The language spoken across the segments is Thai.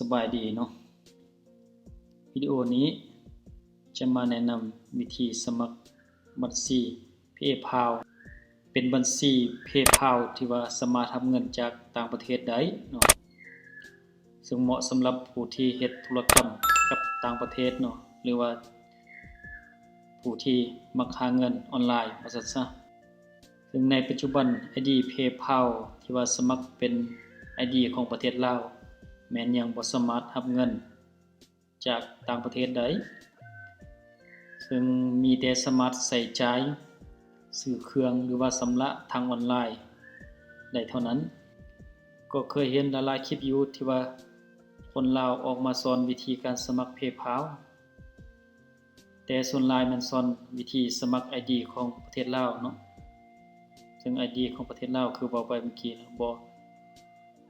สบายดีเนาะวิดีโอนี้จะมาแนะนำวิธีสมัครบัญชี PayPal เป็นบัญชี PayPal ที่ว่าสามารถทำเงินจากต่างประเทศได้เนาะซึ่งเหมาะสำหรับผู้ที่เฮ็ดธุรกรรมกับต่างประเทศเนาะหรือว่า ผู้ที่มักหาเงินออนไลน์ว่าซั่นซะซึ่งในปัจจุบัน ID PayPal ที่ว่าสมัครเป็น ID ของประเทศลาว แม้นยังบ่สามารถรับเงิน จากต่างประเทศได้ซึ่งมีแต่สามารถใส่จ่ายซื้อเครื่องหรือว่าสำระทางออนไลน์ได้เท่านั้น ก็เคยเห็นหลายๆคลิปอยู่ที่ว่าคนลาวออกมาสอนวิธีการสมัคร PayPal แต่ส่วนลายมันสอนวิธีสมัคร ID ของประเทศลาวเนาะซึ่ง ID ของประเทศลาวคือเว้าไปเมื่อกี้บ่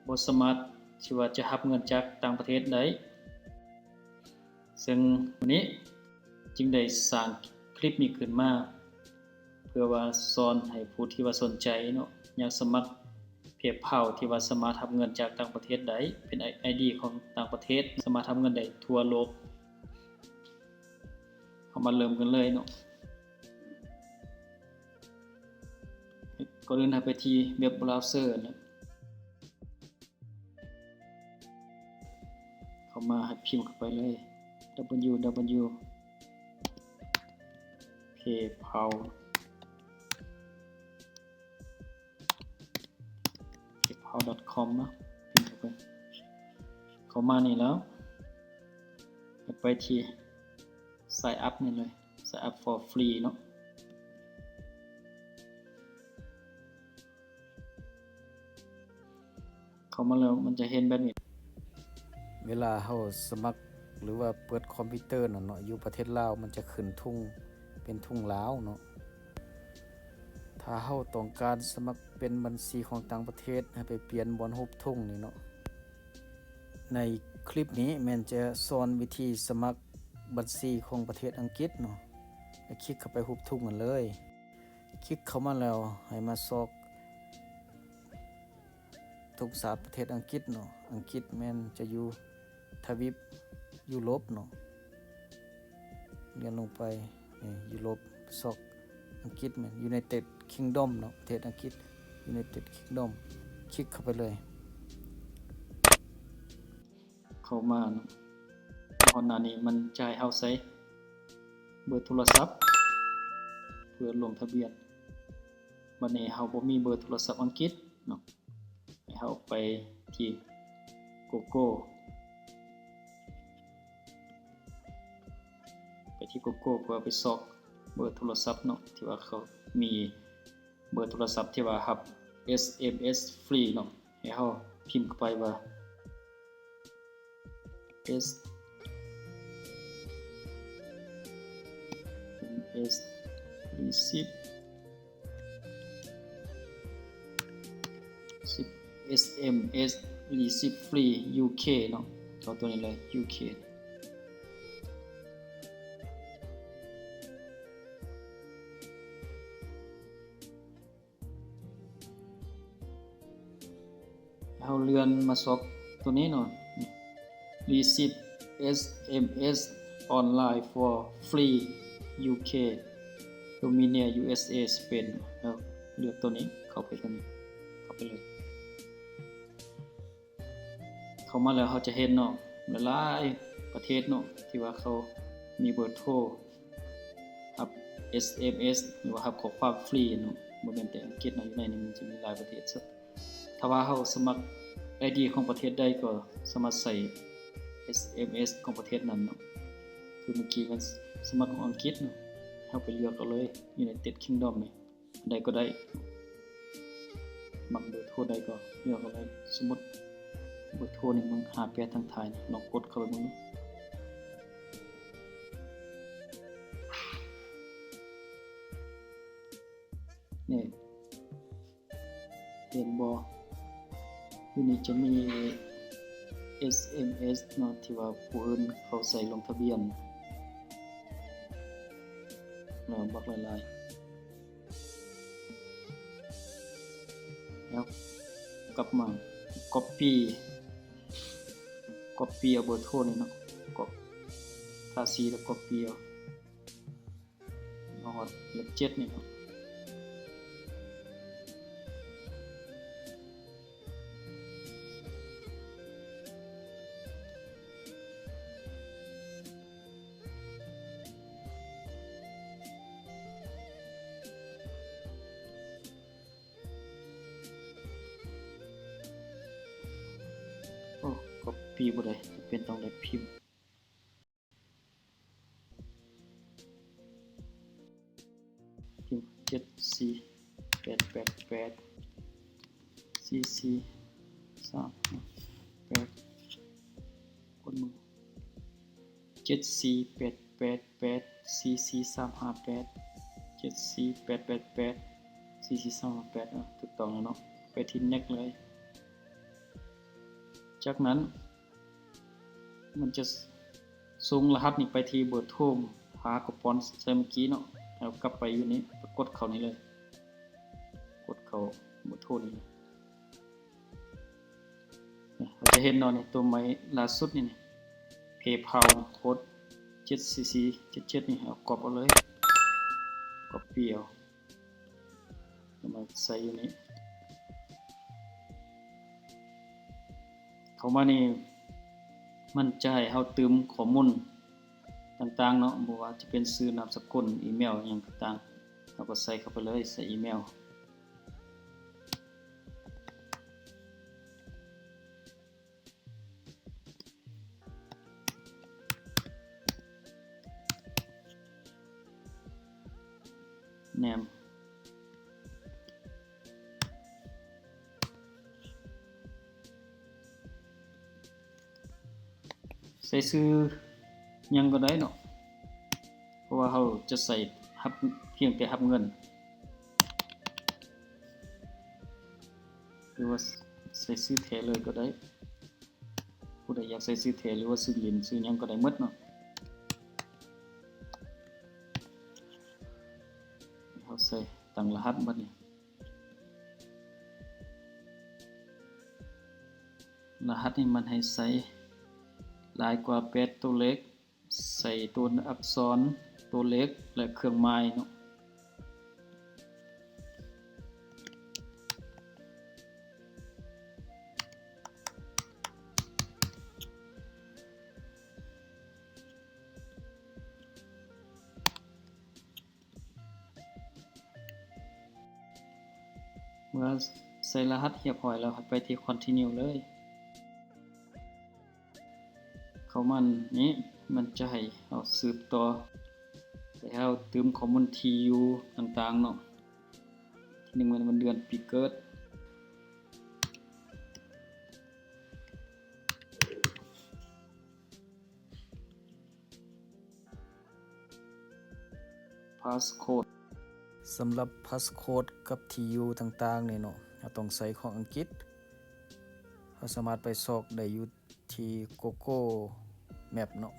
บ่สามารถ ที่ว่าจะรับเงินจากต่างประเทศได้ ซึ่งวันนี้จึงได้สร้างคลิปนี้ขึ้นมา เพื่อว่าสอนให้ผู้ที่ว่าสนใจเนาะอยากสมัคร PayPal ที่ว่าสามารถรับเงินจากต่างประเทศได้เป็น ID ของต่างประเทศ สามารถรับเงินได้ทั่วโลกเอามาเริ่มกันเลยเนาะก่อนอื่นให้ไปที่เว็บเบราว์เซอร์นะามาให้พิมพ์เข้าไปเลย www paypal paypal.com นะพิมพ์เข้าไป เข้ามานี่แล้ว ไปที่ sign up นี่เลย sign up for free เนาะเข้ามาแล้วมันจะเห็นแบบนี้ เวลาเฮาสมัครหรือว่าเปิดคอมพิวเตอร์น่ะเนาะอยู่ประเทศลาวมันจะขึ้นทุ่งเป็นทุ่งลาวเนาะถ้าเฮาต้องการสมัครเป็นบัญชีของต่างประเทศให้ไปเปลี่ยนบอนรูปทุ่งนี่เนาะในคลิปนี้แม่นจะสอนวิธีสมัครบัญชีของประเทศอังกฤษเนาะคลิกเข้าไปรูปทุ่งกันเลย คลิกเข้ามาแล้วให้มาซอกทุกศาสตร์ประเทศอังกฤษเนาะอังกฤษแม่นจะอยู่ ทวีปยุโรปเนาะเรียนลงไปนี่ยุโรปซอกอังกฤษแม่น United Kingdom เนาะประเทศอังกฤษ United Kingdom คลิกเข้าไปเลย เข้ามาเนาะตอนหน้านี้มันจ่ายเฮาใช้เบอร์โทรศัพท์ เพื่อลงทะเบียนบัดนี้เฮาบ่มีเบอร์โทรศัพท์อังกฤษเนาะให้เฮาไปที่ Google ที่ Google เพื่อไปซอกเบอร์โทรศัพท์เนาะที่ว่าเขามีเบอร์โทรศัพท์ที่ว่ารับ SMS ฟรีเนาะให้เฮาพิมพ์เข้าไปว่า S S receipt SMS receipt free UK เนาะเอาตัวนี้เลย UK เอาเรือนมาซอกตัวนี้หน่อย receive SMS online for free UK Romania USA Spain แล้วเลือกตัวนี้เข้าไปตัวนี้เข้าไปเลย เข้ามาแล้วเขาจะเห็นเนาะหลายประเทศเนาะที่ว่าเขามีเบอร์โทรครับ SMS หรือว่ารับข้อความฟรีเนาะบ่แม่นแต่อังกฤษเนาะอยู่ในนี้มันจะมีหลายประเทศซะถ้าว่าเขาสมัคร ID ของประเทศใดก็สามารถใส่ SMS ของประเทศนั้นเนาะคือเมื่อกี้มันสมัครของอังกฤษเนาะเราไปเลือกเอาเลย United Kingdom นี่อันใดก็ได้มักเบอร์โทรใดก็เลือกเอาเลยสมมติเบอร์โทรนี่มึงหาแปลทางไทยลองกดเข้าไปมึงดู จะมี SMS เนาะที่ว่าผู้อื่นเขาใส่ลงทะเบียนเนาะบอกหลายๆแล้วกลับมา copy copy เอาเบอร์โทรนี่เนาะก็ถ้า C แล้ว copy เอาเอดเลขเจ็ดนี่เนาะ ปีบ่ได้จะเป็นต้องได้พิมพ์พิมพ์เจ็ดสี่แปดแปดแปดสี่สี่สามแปดคนมือเจ็ดสี่แปดแปดแปดสี่สี่สามห้าแปดเจ็ดสี่แปดแปดแปดสี่สี่สามห้าแปดอะถูกต้องแล้วเนาะไปที่เน็กเลยจากนั้น มันจะส่งรหัสนี่ไปทีเบอร์โทรหากระปอนใส่เมื่อกี้เนาะแล้วกลับไปอยู่นี้กดเขานี้เลย กดเขาเบอร์โทรนี้เนี่ยเราจะเห็นเนาะนี่ตัวไม้ล่าสุดนี่นี่ PayPal โค้ด 7cc 77นี่เอากรอบเอาเลยกรอบเปียวมาใส่อยู่นี้เขามานี่ มันจะให้เฮาเติมข้อมูลต่างๆเนาะบ่ว่าจะเป็นชื่อนามสกุลอีเมลอิหยังต่างๆเราก็ใส่เข้าไปเลยใส่อีเมล ซื้อยังก็ได้เนาะ เพราะว่าเราจะใส่ฮับเพียงแต่ฮับเงิน หรือว่าใส่ซื้อแทเลยก็ได้ ผู้ใดอยากใส่ซื้อแทหรือว่าซื้อเหรียญซื้อยังก็ได้หมดเนาะเราใส่ตั้งรหัสบัดนี้รหัสนี่มันให้ใส่ หลายกว่าแปดตัวเล็ก ใส่ตัวอักษรตัวเล็กและเครื่องหมายเนาะเมื่อใส่รหัสเรียบร้อยแล้วไปที่ continue เลย เขามันนี้มันจะให้เอาสืบต่อไปเอาเติมข้อมูลทีอยู่ต่างๆเนาะที่หนึ่งมันมันเดือนปีเกิด passcode สำหรับพาสโคดกับทีอยู่ต่างๆนี่เนาะเราต้องใส่ของอังกฤษ เราสามารถไปซอกได้อยู่ที่ Google Map เนาะ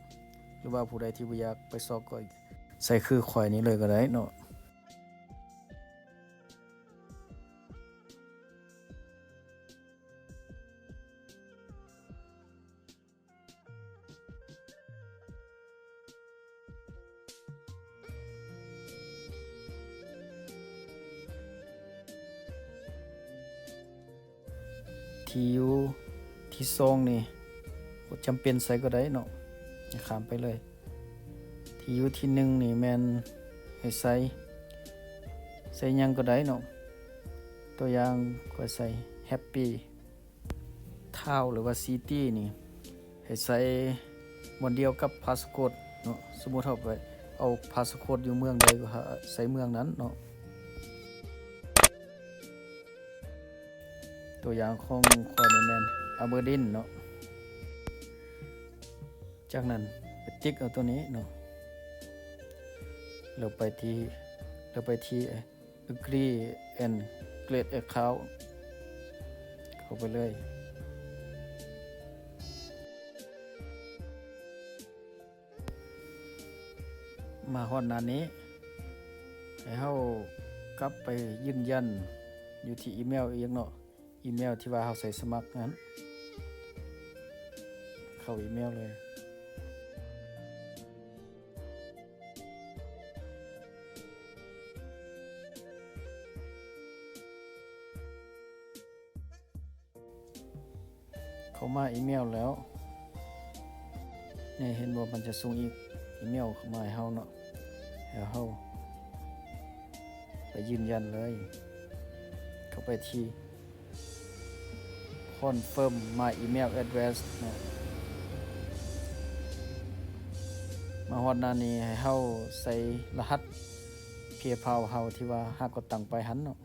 หรือว่าผู้ใดที่บ่อยากไปซอกก็ใส่คือข่อยนี้เลยก็ได้เนาะ ที่อยู่ที่ซองนี่บ่จำเป็นใส่ก็ได้เนาะข้ามไปเลย ที่อยู่ที่หนึ่งนี่แมนให้ใส่ใส่ยังก็ได้เนาะตัวอย่างก็ใส่ happy ท้าหรือว่า city นี่ให้ใส่บนเดียวกับพาสโคดเนาะสมมติเอาไปเอาพาสโคดอยู่เมืองใดก็ใส่เมืองนั้นเนาะ ตัวอย่างของคอนี่แมนอเบอร์ดินเนาะจากนั้นไปติ๊กเอาตัวนี้เนาะเราไปที่เราไปที่ agree and create account เข้าไปเลยมาฮอดนานี้ ให้เฮากลับไปยืนยันอยู่ที่อีเมลเองเนาะ อีเมลที่ว่าเราใส่สมัครนั้น เข้าอีเมลเลยเข้ามาอีเมลแล้วเนี่ยเห็นว่ามันจะส่งอีกอีเมลเข้ามาให้เฮาเนาะแล้วเฮาไปยืนยันเลย เข้าไปที่ confirm my email address เนะมาฮอดหน้านี้ให้เฮาใส่รหัส PayPal เฮาที่ว่าหากกดตังไปหันเนาะ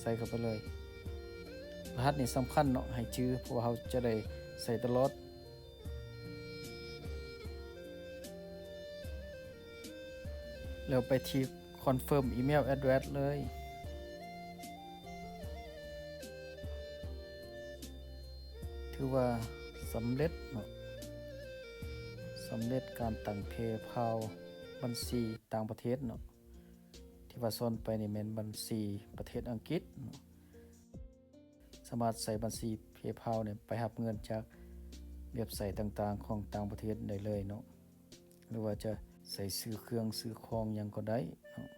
ใส่เข้าไปเลย รหัสนี่สำคัญเนาะให้ชื่อเพราะว่าเราจะได้ใส่ตลอดแล้วไปที่ confirm email address เลย ถือว่าสำเร็จเนาะสำเร็จการตั้งเพย์พาบัญชีต่างประเทศเนาะที่ว่าซ่อนไปในี่แม่นบัญชีประเทศอังกฤษ สามารถใส่บัญชี PayPal เนี่ยไปรับเงินจากเว็บไซต์ต่างๆ ของต่างประเทศได้เลยเนาะหรือว่าจะใส่ซื้อเครื่องซื้อของยังก็ได้เนาะ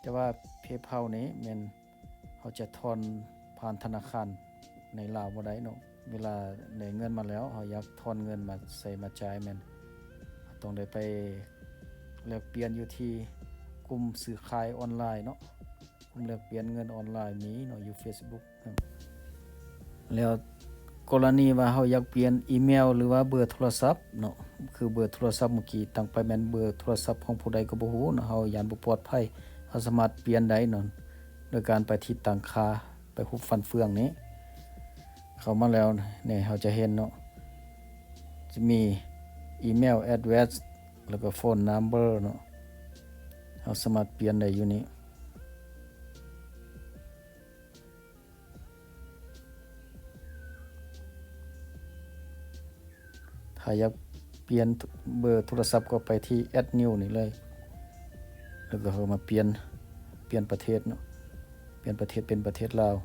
แต่ว่า PayPal นี้ม่นเขาจะทอนผ่านธนาคาร ในลาวบ่ได้เนาะเวลาได้เงินมาแล้วเขาอยากทอนเงินมาใส่มาจ่ายแม่นต้องได้ไปแลกเปลี่ยนอยู่ที่กลุ่มซื้อขายออนไลน์เนาะผมเลือกเปลี่ยนเงินออนไลน์มีเนาะอยู่ Facebook ครับแล้วกรณีว่าเฮาอยากเปลี่ยนอีเมล หรือว่าเบอร์โทรศัพท์เนาะคือเบอร์โทรศัพท์เมื่อกี้ตั้งไปแม่นเบอร์โทรศัพท์ของผู้ใดก็บ่ฮู้เนาะเฮาย่านบ่ปลอดภัยเฮาสามารถเปลี่ยนได้เนาะโดยการไปที่ตั้งค่าไปหุบฟันเฟืองนี้ เข้ามาแล้วเนี่ยเฮาจะเห็นเนาะจะมีอีเมล address แล้วก็ phone number เนาะเฮาสามารถเปลี่ยนได้อยู่นี้ถ้าอยากเปลี่ยนเบอร์โทรศัพท์ก็ไปที่ add new นี่เลย แล้วก็เอามาเปลี่ยนเปลี่ยนประเทศเนาะเปลี่ยนประเทศเป็นประเทศลาว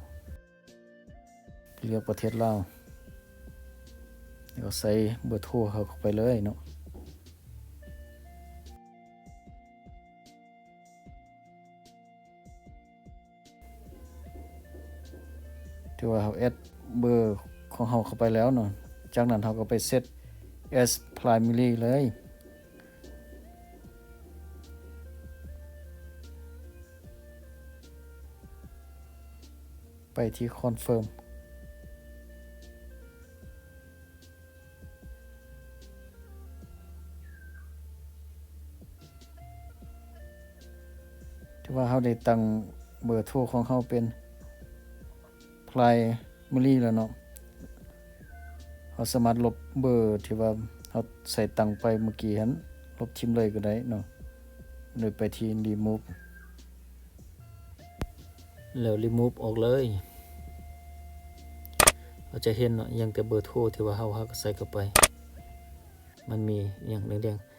เลือกประเทศลาวแล้วก็ใส่เบอร์โทรเขาเข้าไปเลยเนาะที่ว่าเขาแอดเบอร์ของเขาเข้าไปแล้วเนาะจากนั้นเขาก็ไปเซต S primary เลยไปที่ confirm ว่าเขาได้ตั้งเบอร์โทรของเขาเป็น primary แล้วเนาะเราสามารถลบเบอร์ที่ว่าเราใส่ตังไปเมื่อกี้หันลบทิมเลยก็ได้เนาะโดยไปที่ remove แล้ว remove ออกเลยเราจะเห็นเนาะยังแต่เบอร์โทรที่ว่าเฮาเฮาใส่เข้าไป มันมีอย่างแดงๆ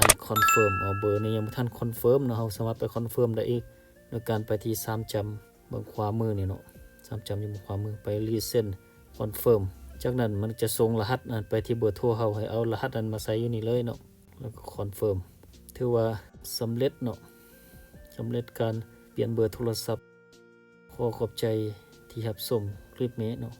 unconfirm อ๋อาเบอร์นี้ยังบ่ทัน confirm เนาะเฮาสามารถไป confirm ได้อีกโดยการไปที่สามจำบื้องขวามือเนี่ยเนาะสามจำอยู่บื้องขวามือไป resend confirm จากนั้นมันจะส่งรหัสนั้นไปที่เบอร์โทรเฮาให้เอารหัสนั้นมาใส่อยู่นี่เลยเนาะแล้วก็คอนเฟิร์มถือว่าสำเร็จเนาะสำเร็จการเปลี่ยนเบอร์โทรศัพท์ ขอขอบใจที่รับชมคลิปนี้เนาะ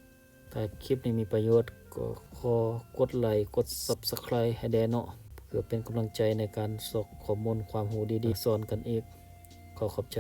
ถ้าคลิปนี้มีประโยชน์ก็ขอกดไลค์กด Subscribe ให้แดเนาะ เพื่อเป็นกำลังใจในการสกขอมูลความหูดีๆสอนกันอีก ขอขอบใจ